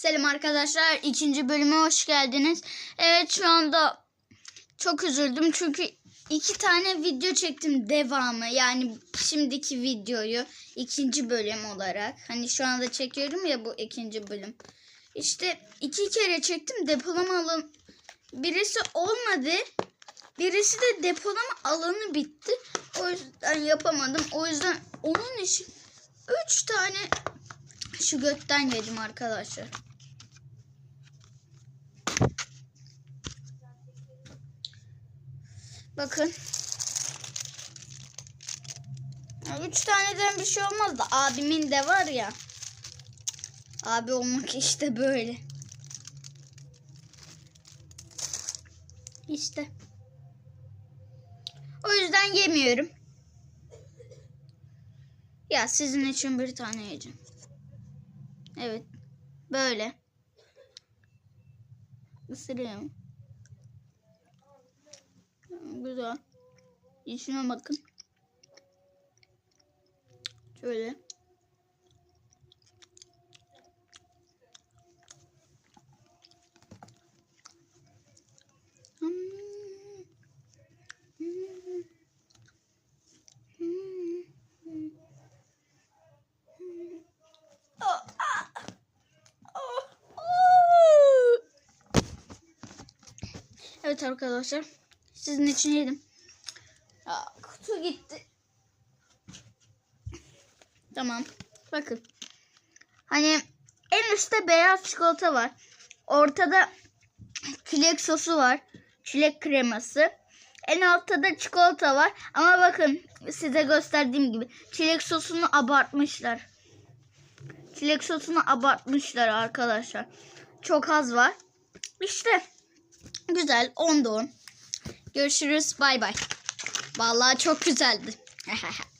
Selam arkadaşlar. ikinci bölüme hoş geldiniz. Evet şu anda çok üzüldüm çünkü iki tane video çektim devamı. Yani şimdiki videoyu ikinci bölüm olarak. Hani şu anda çekiyorum ya bu ikinci bölüm. İşte iki kere çektim depolama alanı. Birisi olmadı. Birisi de depolama alanı bitti. O yüzden yapamadım. O yüzden onun için üç tane şu götten yedim arkadaşlar. Bakın. Üç taneden bir şey olmaz da abimin de var ya. Abi olmak işte böyle. İşte. O yüzden yemiyorum. Ya sizin için bir tane yiyeceğim. Evet. Böyle. Isırıyorum. Güzel. İçine bakın. Şöyle. Evet arkadaşlar. Sizin için yedim. Aa, kutu gitti. Tamam. Bakın. Hani en üstte beyaz çikolata var. Ortada çilek sosu var. Çilek kreması. En altta da çikolata var. Ama bakın size gösterdiğim gibi çilek sosunu abartmışlar. Çilek sosunu abartmışlar arkadaşlar. Çok az var. İşte güzel 10'da 10. Görüşürüz. Bay bay. Vallahi çok güzeldi.